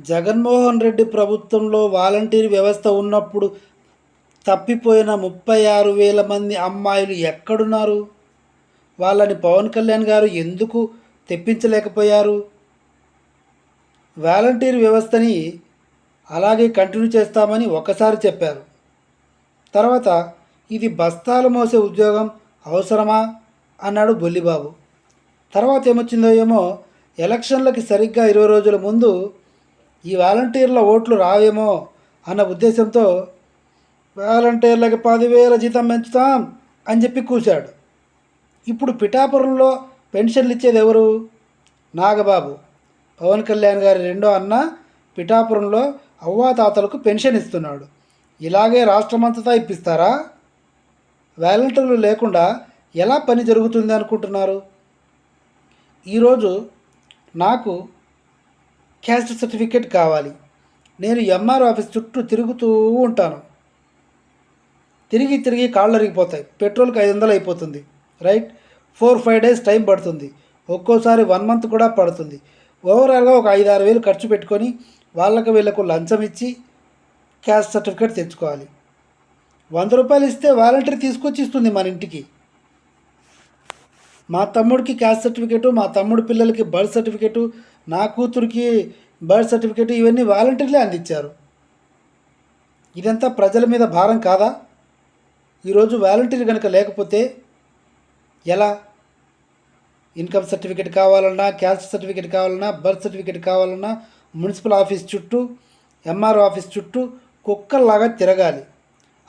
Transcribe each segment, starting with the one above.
జగన్మోహన్ రెడ్డి ప్రభుత్వంలో వాలంటీర్ వ్యవస్థ ఉన్నప్పుడు తప్పిపోయిన ముప్పై ఆరు వేల మంది అమ్మాయిలు ఎక్కడున్నారు? వాళ్ళని పవన్ కళ్యాణ్ గారు ఎందుకు తెప్పించలేకపోయారు? వాలంటీర్ వ్యవస్థని అలాగే కంటిన్యూ చేస్తామని ఒకసారి చెప్పారు. తర్వాత ఇది బస్తాలు మోసే ఉద్యోగం అవసరమా? అన్నాడు బొల్లిబాబు. తర్వాత ఏమొచ్చిందో ఏమో ఎలక్షన్లకి సరిగ్గా ఇరవై రోజుల ముందు ఈ వాలంటీర్ల ఓట్లు రావేమో అన్న ఉద్దేశంతో వాలంటీర్లకి పదివేల జీతం పెంచుతాం అని చెప్పి కూశాడు. ఇప్పుడు పిఠాపురంలో పెన్షన్లు ఇచ్చేది ఎవరు? నాగబాబు. పవన్ కళ్యాణ్ గారి రెండో అన్న పిఠాపురంలో అవ్వాతాతలకు పెన్షన్ ఇస్తున్నాడు. ఇలాగే రాష్ట్రమంతటా ఇప్పిస్తారా? వాలంటీర్లు లేకుండా ఎలా పని జరుగుతుంది అనుకుంటున్నారు? ఈరోజు నాకు క్యాస్ట్ సర్టిఫికేట్ కావాలి. నేను ఎంఆర్ ఆఫీస్ చుట్టూ తిరుగుతూ ఉంటాను. తిరిగి తిరిగి కాళ్ళు అరిగిపోతాయి. పెట్రోల్కి ఐదు వందలు అయిపోతుంది. Right? Four five days time పడుతుంది. ఒక్కోసారి వన్ మంత్ కూడా పడుతుంది. ఓవరాల్గా ఒక ఐదు ఆరు వేలు ఖర్చు పెట్టుకొని వాళ్ళకు వీళ్ళకు లంచం ఇచ్చి క్యాస్ట్ సర్టిఫికేట్ తెచ్చుకోవాలి. వంద రూపాయలు ఇస్తే వాలంటీర్ తీసుకొచ్చి ఇస్తుంది మన ఇంటికి. మా తమ్ముడికి క్యాస్ట్ సర్టిఫికేటు మా తమ్ముడి పిల్లలకి బర్త్ సర్టిఫికేటు నా కూతురికి బర్త్ సర్టిఫికేటు ఇవన్నీ వాలంటీర్లే అందించారు. ఇదంతా ప్రజల మీద భారం కాదా? ఈరోజు వాలంటీర్ కనుక లేకపోతే ఎలా? ఇన్కమ్ సర్టిఫికేట్ కావాలన్నా క్యాస్ట్ సర్టిఫికేట్ కావాలన్నా బర్త్ సర్టిఫికేట్ కావాలన్నా మున్సిపల్ ఆఫీస్ చుట్టూ ఎంఆర్ఓ ఆఫీస్ చుట్టూ కుక్కల్లాగా తిరగాలి.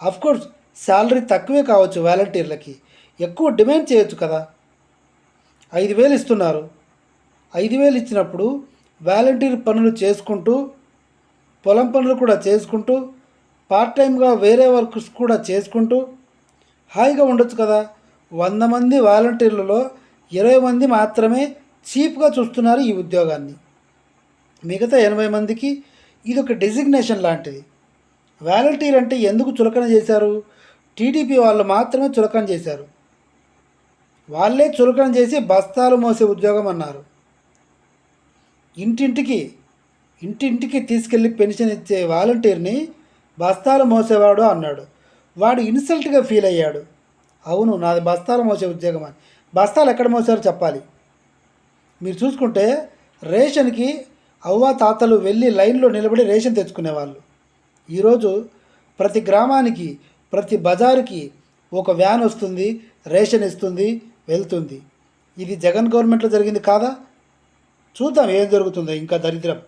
కోర్స్ శాలరీ తక్కువే కావచ్చు వాలంటీర్లకి ఎక్కువ డిమాండ్ చేయొచ్చు కదా. ఐదు వేలు ఇస్తున్నారు. ఐదు వేలు ఇచ్చినప్పుడు వాలంటీర్ పనులు చేసుకుంటూ పొలం పనులు కూడా చేసుకుంటూ పార్ట్ టైంగా వేరే వర్క్స్ కూడా చేసుకుంటూ హాయిగా ఉండొచ్చు కదా. వంద మంది వాలంటీర్లలో ఇరవై మంది మాత్రమే చీప్గా చూస్తున్నారు ఈ ఉద్యోగాన్ని. మిగతా ఎనభై మందికి ఇది ఒక డెసిగ్నేషన్ లాంటిది. వాలంటీర్ అంటే ఎందుకు చులకన చేశారు? టీడీపీ వాళ్ళు మాత్రమే చులకన చేశారు. వాళ్ళే చులకన చేసి బస్తాలు మోసే ఉద్యోగం అన్నారు. ఇంటింటికి ఇంటింటికి తీసుకెళ్ళి పెన్షన్ ఇచ్చే వాలంటీర్ని బస్తాలు మోసేవాడు అన్నాడు. వాడు ఇన్సల్ట్గా ఫీల్ అయ్యాడు. అవును నాది బస్తాలు మోసే ఉద్యోగం అని. బస్తాలు ఎక్కడ మోసారో చెప్పాలి. మీరు చూసుకుంటే రేషన్కి అవ్వ తాతలు వెళ్ళి లైన్లో నిలబడి రేషన్ తెచ్చుకునేవాళ్ళు. ఈరోజు ప్రతి గ్రామానికి ప్రతి బజారుకి ఒక వ్యాన్ వస్తుంది రేషన్ ఇస్తుంది వెళ్తుంది. ఇది జగన్ గవర్నమెంట్లో జరిగింది కాదా? చూద్దాం ఏం జరుగుతుందో ఇంకా దరిద్రం.